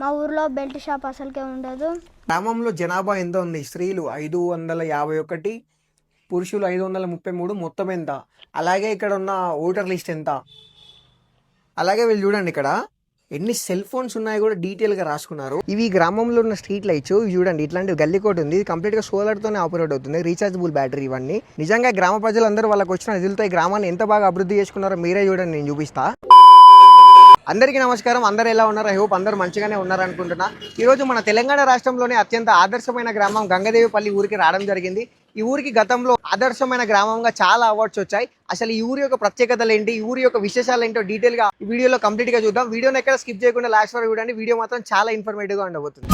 మా ఊర్లో belt shop అసలుకే ఉండదు. గ్రామంలో జనాభా ఎంత ఉంది? స్త్రీలు ఐదు వందల యాభై ఒకటి పురుషులు ఐదు వందల ముప్పై మూడు మొత్తం ఎంత? అలాగే ఇక్కడ ఉన్న ఓటర్ లిస్ట్ ఎంత? అలాగే వీళ్ళు చూడండి ఇక్కడ. ఎన్ని సెల్ ఫోన్స్ ఉన్నాయో కూడా డీటెయిల్గా రాసుకున్నారు. ఇవి గ్రామంలో ఉన్న స్ట్రీట్ లైట్స్. ఇవి చూడండి ఇట్లాంటి గల్లీ ఉంది. ఇది కంప్లీట్గా సోలార్తోనే ఆపరేట్ అవుతుంది. రీఛార్జబుల్ బ్యాటరీ ఇవన్నీ. నిజంగా గ్రామ ప్రజలందరూ వాళ్ళకి వచ్చిన నిధులతో ఈ గ్రామాన్ని ఎంత బాగా అభివృద్ధి చేసుకున్నారో మీరే చూడండి నేను చూపిస్తా. అందరికీ నమస్కారం. అందరు ఎలా ఉన్నారు? ఐ హోప్ అందరూ మంచిగానే ఉన్నారు అనుకుంటున్నా. ఈరోజు మన తెలంగాణ రాష్ట్రంలోనే అత్యంత ఆదర్శమైన గ్రామం గంగదేవిపల్లి ఊరికి రావడం జరిగింది. ఈ ఊరికి గతంలో ఆదర్శమైన గ్రామంగా చాలా అవార్డ్స్ వచ్చాయి. అసలు ఈ ఊరి యొక్క ప్రత్యేకతలు ఏంటి? ఈ ఊరి యొక్క విశేషాలు ఏంటో డీటెయిల్గా వీడియోలో కంప్లీట్గా చూద్దాం. వీడియోని ఎక్కడ స్కిప్ చేయకుండా లాస్ట్ వరకు చూడండి. వీడియో మాత్రం చాలా ఇన్ఫర్మేటివ్గా ఉండబోతుంది.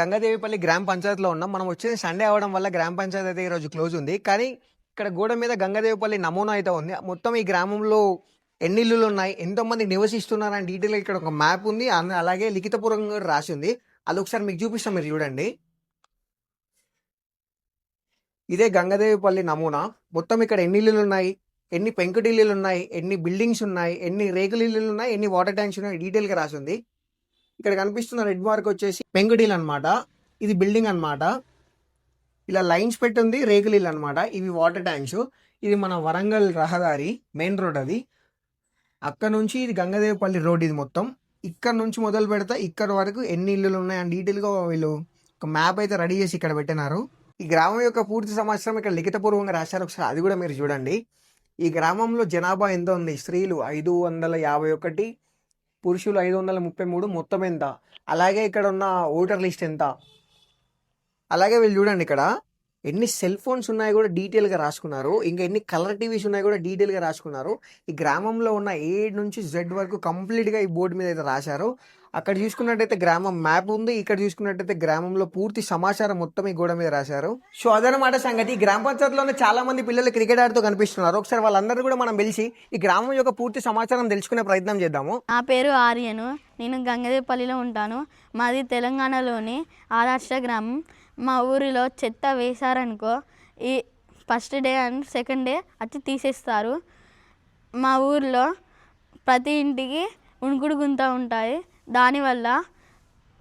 గంగాదేవిపల్లి గ్రామ పంచాయతీలో ఉన్నాం. మనం వచ్చేది సండే అవడం వల్ల గ్రామ పంచాయతీ అయితే ఈరోజు క్లోజ్ ఉంది. కానీ ఇక్కడ గోడ మీద గంగాదేవిపల్లి నమూనా అయితే ఉంది. మొత్తం ఈ గ్రామంలో ఎన్ని ఇల్లులు ఉన్నాయి? ఎంతోమంది నివసిస్తున్నారు అని డీటెయిల్ ఇక్కడ ఒక మ్యాప్ ఉంది. అలాగే లిఖితపూర్వకంగా రాసి ఉంది. అది ఒకసారి మీకు చూపిస్తాం మీరు చూడండి. ఇదే గంగాదేవిపల్లి నమూనా. మొత్తం ఇక్కడ ఎన్ని ఇల్లులు ఉన్నాయి? ఎన్ని పెంకుటిల్లులు ఉన్నాయి? ఎన్ని బిల్డింగ్స్ ఉన్నాయి? ఎన్ని రేకులు ఇల్లులు ఉన్నాయి? ఎన్ని వాటర్ ట్యాంక్స్ ఉన్నాయి? డీటెయిల్గా రాసి ఉంది. ఇక్కడ కనిపిస్తున్న రెడ్ మార్క్ వచ్చేసి పెంగుడీలు అనమాట ఇది బిల్డింగ్ అన్నమాట. ఇలా లైన్స్ పెట్టుంది ఉంది అనమాట ఇవి వాటర్ ట్యాంక్స్. ఇది మన వరంగల్ రహదారి మెయిన్ రోడ్ అది. అక్కడ నుంచి ఇది గంగదేవపల్లి రోడ్ ఇది మొత్తం. ఇక్కడ నుంచి మొదలు పెడితే ఇక్కడ వరకు ఎన్ని ఇల్లులు ఉన్నాయని డీటెయిల్గా వీళ్ళు ఒక మ్యాప్ అయితే రెడీ చేసి ఇక్కడ పెట్టినారు. ఈ గ్రామం యొక్క పూర్తి సమాచారం ఇక్కడ లిఖితపూర్వకంగా రాశారు. ఒకసారి అది కూడా మీరు చూడండి. ఈ గ్రామంలో జనాభా ఎంత ఉంది? స్త్రీలు ఐదు వందల యాభై ఒకటి పురుషులు ఐదు వందల ముప్పై మూడు మొత్తం ఎంత? అలాగే ఇక్కడ ఉన్న ఓటర్ లిస్ట్ ఎంత? అలాగే వీళ్ళు చూడండి ఇక్కడ. ఎన్ని సెల్ ఫోన్స్ ఉన్నాయో కూడా డీటెయిల్గా రాసుకున్నారు. ఇంకా ఎన్ని కలర్ టీవీస్ ఉన్నాయో కూడా డీటెయిల్గా రాసుకున్నారు. ఈ గ్రామంలో ఉన్న ఏ నుంచి జెడ్ వరకు కంప్లీట్గా ఈ బోర్డు మీద అయితే రాశారు. అక్కడ చూసుకున్నట్టయితే గ్రామం మ్యాప్ ఉంది. ఇక్కడ చూసుకున్నట్టయితే గ్రామంలో పూర్తి సమాచారం మొత్తం ఈ గోడ మీద రాశారు. సో అదనమాట సంగతి. ఈ గ్రామ పంచాయతీలోనే చాలా మంది పిల్లలు క్రికెట్ ఆడుతూ కనిపిస్తున్నారు. ఒకసారి వాళ్ళందరూ కూడా మనం పిలిచి ఈ గ్రామం యొక్క పూర్తి సమాచారం తెలుసుకునే ప్రయత్నం చేద్దాము. నా పేరు ఆర్యను. నేను గంగదేపల్లిలో ఉంటాను. మాది తెలంగాణలోని ఆదర్శ గ్రామం. మా ఊరిలో చెత్త వేశారనుకో ఈ first day and second day వచ్చి తీసేస్తారు. మా ఊర్లో ప్రతి ఇంటికి ఉణుకుడు గుంత ఉంటాయి. దానివల్ల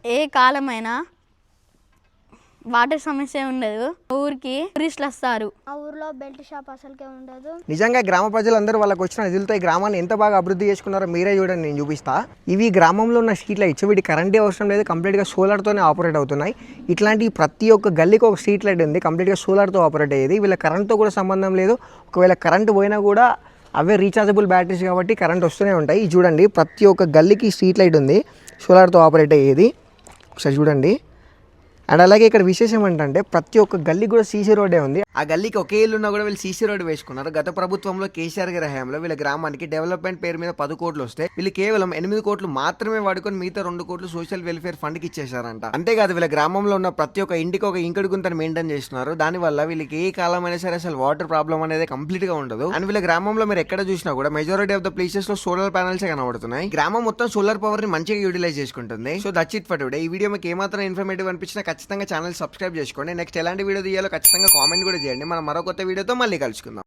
ఏ కాలమైనా వాటర్ సమస్య ఉండదు. ఊరికి టూరిస్టులు వస్తారు. మా ఊర్లో బెల్ట్ షాప్ అసలుకే ఉండదు. నిజంగా గ్రామ ప్రజలందరూ వాళ్ళకి వచ్చిన నిధులతో ఈ గ్రామాన్ని ఎంత బాగా అభివృద్ధి చేసుకున్నారో మీరే చూడండి నేను చూపిస్తా. ఇవి గ్రామంలో ఉన్న స్ట్రీట్ లైట్స్ వీటి కరెంటే అవసరం లేదు కంప్లీట్గా సోలార్తోనే ఆపరేట్ అవుతున్నాయి. ఇట్లాంటి ప్రతి ఒక్క గల్లీకి ఒక స్ట్రీట్ లైట్ ఉంది కంప్లీట్గా సోలార్తో ఆపరేట్ అయ్యేది. వీళ్ళ కరెంట్తో కూడా సంబంధం లేదు. ఒకవేళ కరెంట్ పోయినా కూడా అవే రీఛార్జబుల్ బ్యాటరీస్ కాబట్టి కరెంట్ వస్తూనే ఉంటాయి. చూడండి ప్రతి ఒక్క గల్లీకి స్ట్రీట్ లైట్ ఉంది. సోలార్తో ఆపరేట్ అయ్యేది. ఒకసారి చూడండి. అండ్ అలాగే ఇక్కడ విశేషం ఏంటంటే ప్రతి ఒక్క గల్లీ కూడా సీసీ రోడ్డే ఉంది. ఆ గల్లీకి ఒకే ఇల్లున్నా కూడా వీళ్ళు సీసీ రోడ్డు వేసుకున్నారు. గత ప్రభుత్వంలో కేసీఆర్ గారి హయాంలో వీళ్ళ గ్రామానికి డెవలప్మెంట్ పేరు మీద పది కోట్లు వస్తే వీళ్ళు కేవలం ఎనిమిది కోట్లు మాత్రమే వాడుకొని మిగతా రెండు కోట్లు సోషల్ వెల్ఫేర్ ఫండ్కి ఇచ్చేశారంట. అంతేకాదు వీళ్ళ గ్రామంలో ఉన్న ప్రతి ఒక్క ఇంటికి ఒక ఇంకటి గుంతను మెయింటైన్ చేస్తున్నారు. దానివల్ల వీళ్ళకి ఏ కాలమైనా సరే అసలు వాటర్ ప్రాబ్లం అనేది కంప్లీట్గా ఉండదు. అండ్ వీళ్ళ గ్రామంలో మీరు ఎక్కడ చూసినా కూడా మెజారిటీ ఆఫ్ ద ప్లేసెస్లో సోలార్ ప్యానల్స్ కనబడుతున్నాయి. గ్రామం మొత్తం సోలార్ పవర్ని మంచిగా యూటిలైజ్ చేసుకుంటుంది. So that's it for today ఈ వీడియో మీకు ఏమాత్రం ఇన్ఫర్మేటివ్ అనిపించినా ఖచ్చితంగా ఛానల్ సబ్స్క్రైబ్ చేసుకోండి. నెక్స్ట్ ఎలాంటి వీడియో తీయాలో ఖచ్చితంగా కామెంట్ కూడా చేయండి. మనం మరో కొత్త వీడియోతో మళ్ళీ కలుసుకుందాం.